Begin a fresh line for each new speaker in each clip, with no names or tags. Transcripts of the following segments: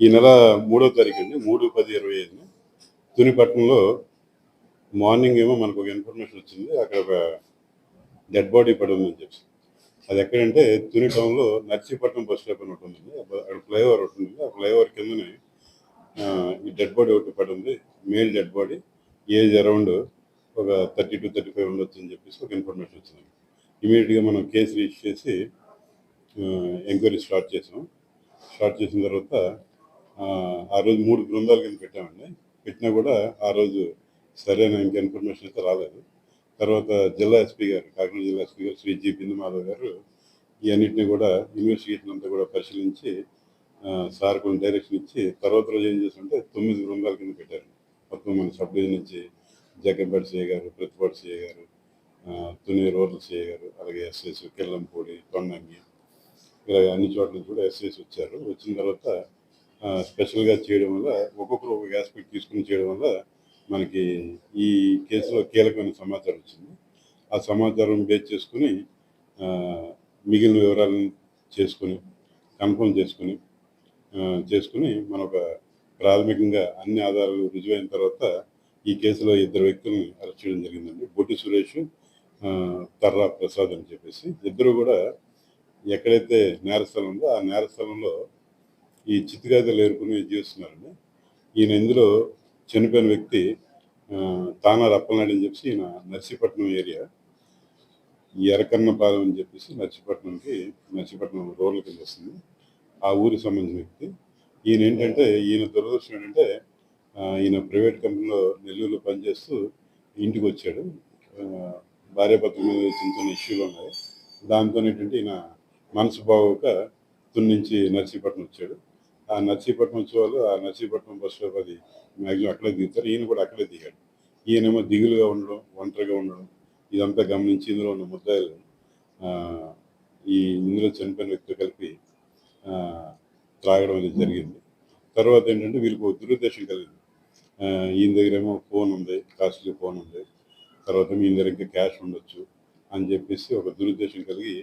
ఈ నెల మూడో తారీఖు అండి మూడు పది ఇరవై ఐదున తునిపట్నంలో మార్నింగ్ ఏమో మనకు ఒక ఇన్ఫర్మేషన్ వచ్చింది అక్కడ ఒక డెడ్ బాడీ పడి ఉందని చెప్పి. అది ఎక్కడంటే తుని టౌన్లో నర్సీపట్నం బస్ స్టాప్ అని ఒకటి ఉంది అక్కడ ఫ్లైఓవర్ ఒకటి ఉంది ఆ ఫ్లైఓవర్ కిందనే ఈ డెడ్ బాడీ ఒకటి పడి ఉంది male dead body age around ఒక థర్టీ టు థర్టీ ఫైవ్ ఉండొచ్చు అని చెప్పేసి ఒక ఇన్ఫర్మేషన్ వచ్చింది ఇమీడియట్గా మనం కేసు రిజిస్టర్ చేసి ఎంక్వైరీ స్టార్ట్ చేసాం. స్టార్ట్ చేసిన తర్వాత ఆ, రోజు మూడు బృందాలు కింద పెట్టామండి. పెట్టినా కూడా ఆ రోజు సరైన ఇంకా ఇన్ఫర్మేషన్ అయితే రాలేదు. తర్వాత జిల్లా ఎస్పీ గారు కాకినాడ జిల్లా ఎస్పీ గారు శ్రీ జి బిందు మాధవ్ గారు ఈ అన్నింటినీ కూడా ఇన్వెస్టిగేషన్ అంతా కూడా పరిశీలించి సార్ కొన్ని డైరెక్షన్ ఇచ్చి తర్వాత రోజు ఏం చేస్తుంటే తొమ్మిది బృందాల కింద పెట్టారు. మొత్తం మన సబ్ డివిజన్ నుంచి జగ్గంపేట సిఐ గారు ప్రతిపాటి సిఐ గారు తుని రోడ్ల సిఐ గారు అలాగే ఎస్ఎస్ కిల్లంపూడి తొండంగి ఇలా అన్ని చోట్ల నుంచి కూడా ఎస్ఎస్ వచ్చారు. వచ్చిన తర్వాత స్పెషల్గా చేయడం వల్ల ఒక్కొక్కరు ఒక్కొక్క ఆస్పెక్ట్ తీసుకుని చేయడం వల్ల మనకి ఈ కేసులో కీలకమైన సమాచారం వచ్చింది. ఆ సమాచారం బేస్ చేసుకుని మిగిలిన వివరాలను చేసుకుని కన్ఫర్మ్ చేసుకుని చేసుకుని మన ఒక ప్రాథమికంగా అన్ని ఆధారాలు రుజువైన తర్వాత ఈ కేసులో ఇద్దరు వ్యక్తులను అరెస్ట్ చేయడం జరిగిందండి. బొట్టి సురేష్ తర్రా ప్రసాద్ అని చెప్పేసి. ఇద్దరు కూడా ఎక్కడైతే నేరస్థలం ఉందో ఆ నేరస్థలంలో ఈ చిత్తుగాదలు ఏర్పడి జీవిస్తున్నారండి ఈయన ఇందులో చనిపోయిన వ్యక్తి తానా రప్పలనాడు అని చెప్పేసి ఈయన నర్సీపట్నం ఏరియా. ఎరకన్నపాలెం అని చెప్పేసి నర్సీపట్నంకి నర్సీపట్నం రోడ్ల కింద వస్తుంది. ఆ ఊరికి సంబంధించిన వ్యక్తి. ఈయన ఏంటంటే ఈయన దురదృష్టం ఏంటంటే ఈయన ప్రైవేట్ కంపెనీలో నెల్లూరులో పనిచేస్తూ ఇంటికి వచ్చాడు. ఆ, భార్యాభర్తల మీద చిన్న చిన్న ఇష్యూలు ఉన్నాయి. దాంతో ఏంటంటే ఈయన మనసు బాగోక తుని నుంచి నర్సీపట్నం వచ్చాడు. ఆ నర్సీపట్నం వచ్చేవాళ్ళు ఆ నర్సీపట్నం బస్ స్టాప్ అది మ్యాక్సిమం అక్కడే దిగుతారు. ఈయన కూడా అక్కడే దిగాడు. ఈయనేమో దిగులుగా ఉండడం ఒంటరిగా ఉండడం ఇదంతా గమనించి ఇందులో ఉన్న ముద్దాయిలు ఈ ఇందులో చనిపోయిన వ్యక్తితో కలిపి త్రాగడం అనేది జరిగింది. తర్వాత ఏంటంటే వీళ్ళకి ఒక దురుద్దేశం కలిగింది. ఈయన దగ్గర ఏమో ఫోన్ ఉంది కాస్ట్లీ ఫోన్ ఉంది. తర్వాత మీ దగ్గర ఇంకా క్యాష్ ఉండొచ్చు అని చెప్పేసి ఒక దురుద్దేశం కలిగి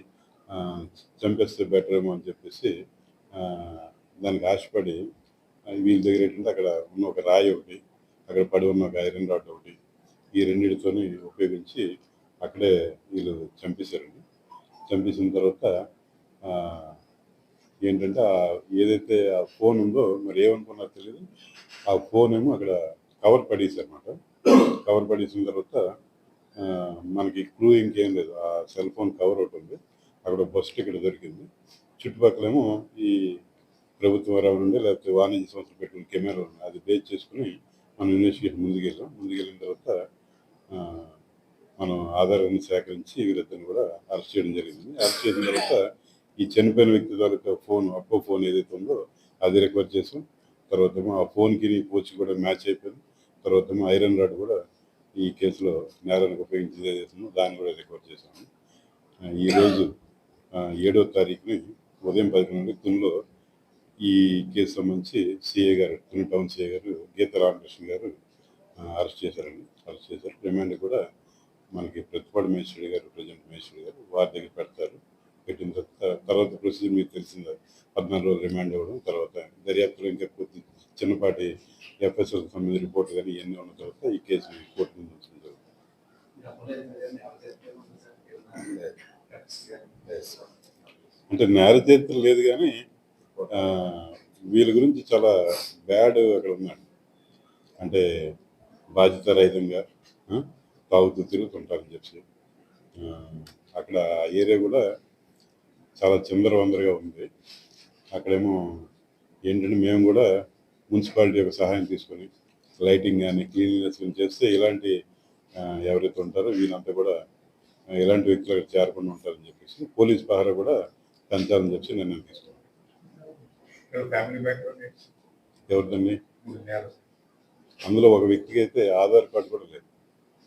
చంపేస్తే బెటర్ ఏమో అని చెప్పేసి దానికి ఆశపడి వీళ్ళ దగ్గర ఏంటంటే అక్కడ ఉన్న ఒక రాయి ఒకటి అక్కడ పడి ఉన్న ఒక ఐరన్ రాడ్ ఒకటి ఈ రెండింటితోని ఉపయోగించి అక్కడే వీళ్ళు చంపేశారండి. చంపేసిన తర్వాత ఏంటంటే ఏదైతే ఆ ఫోన్ ఉందో మరి ఏమనుకున్నారో తెలియదు ఆ ఫోన్ ఏమో అక్కడ కవర్ పడేసారనమాట కవర్ పడేసిన తర్వాత మనకి క్లూ ఇంకేం లేదు. ఆ సెల్ ఫోన్ కవర్ ఒకటి ఉంది. అక్కడ బస్ టికెట్ దొరికింది. చుట్టుపక్కలేమో ఈ ప్రభుత్వం ఎవరు ఉండే లేకపోతే వాణిజ్య సంస్థలు పెట్టుకున్న కెమెరా ఉంది అది బేస్ చేసుకుని మనం ఇన్వెస్టిగేషన్ ముందుకెళ్ళాం ముందుకెళ్ళిన తర్వాత మనం ఆధారాన్ని సేకరించి వీళ్ళిద్దరిని కూడా అరెస్ట్ చేయడం జరిగింది. అరెస్ట్ చేసిన తర్వాత ఈ చనిపోయిన వ్యక్తి తాలూకా ఫోన్ అప్పో ఫోన్ ఏదైతే ఉందో అది రికవర్ చేసాం. తర్వాత ఆ ఫోన్కి పోచి కూడా మ్యాచ్ అయిపోయింది. తర్వాత ఐరన్ రాడ్ కూడా ఈ కేసులో నేరానికి ఉపయోగించి చేసాము దాన్ని కూడా రికవర్ చేసాము. ఈరోజు ఏడో తారీఖుని ఉదయం పది నుండి తునిలో ఈ కేసు సంబంధించి సిఏ గారు తుని టౌన్ సిఏ గారు గీత రామకృష్ణ గారు అరెస్ట్ చేశారండి. అరెస్ట్ చేశారు. రిమాండ్ కూడా మనకి ప్రతిపాడు మేశ్వరి గారు ప్రజెంట్ మేశ్వరి గారు వారి దగ్గర పెడతారు. పెట్టిన తర్వాత తర్వాత ప్రొసీజర్ మీకు తెలిసిందే పద్నాలుగు రోజులు రిమాండ్ ఇవ్వడం తర్వాత దర్యాప్తులో ఇంకా కొద్ది చిన్నపాటి ఎఫ్ఎస్ఎల్ సంబంధించిన రిపోర్ట్ కానీ ఇవన్నీ ఉన్న తర్వాత ఈ కేసు కోర్టు ముందు ఉంచడం జరుగుతుంది. అంటే నేర చరిత్ర లేదు కానీ వీళ్ళ గురించి చాలా బ్యాడ్ అక్కడ ఉన్నాడు. అంటే బాధ్యత రహితంగా తాగుతూ తిరుగుతుంటారని చెప్పి. అక్కడ ఆ ఏరియా కూడా చాలా చిందరవందరగా ఉంది. అక్కడేమో ఏంటంటే మేము కూడా మున్సిపాలిటీ యొక్క సహాయం తీసుకొని లైటింగ్ కానీ క్లీనినెస్ కానీ చేస్తే ఇలాంటి ఎవరైతే ఉంటారో వీళ్ళంతా కూడా ఇలాంటి వ్యక్తులు అక్కడ చేరకుండా ఉంటారని చెప్పేసి పోలీస్ పహారా కూడా పెంచాలని చెప్పి నిర్ణయం తీసుకున్నాం.
ఫ్యామిలీ బ్యాక్గ్రౌండ్
ఎవరిదండి? అందులో ఒక వ్యక్తికి అయితే ఆధార్ కార్డు కూడా లేదు.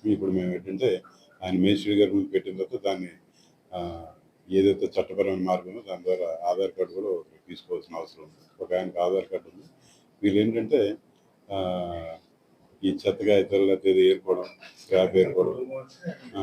ఇప్పుడు మేము ఏంటంటే ఆయన మేస్త్రి గారి ముందు పెట్టిన తర్వాత దాన్ని ఏదైతే చట్టపరమైన మార్గమో దాని ద్వారా ఆధార్ కార్డు కూడా తీసుకోవాల్సిన అవసరం ఉంది. ఒక ఆయనకు ఆధార్ కార్డు ఉంది. వీళ్ళు ఏంటంటే ఈ చెత్తగా ఇతరుల ఏది ఏర్పడం స్క్రాప్ ఏర్పడం ఆ,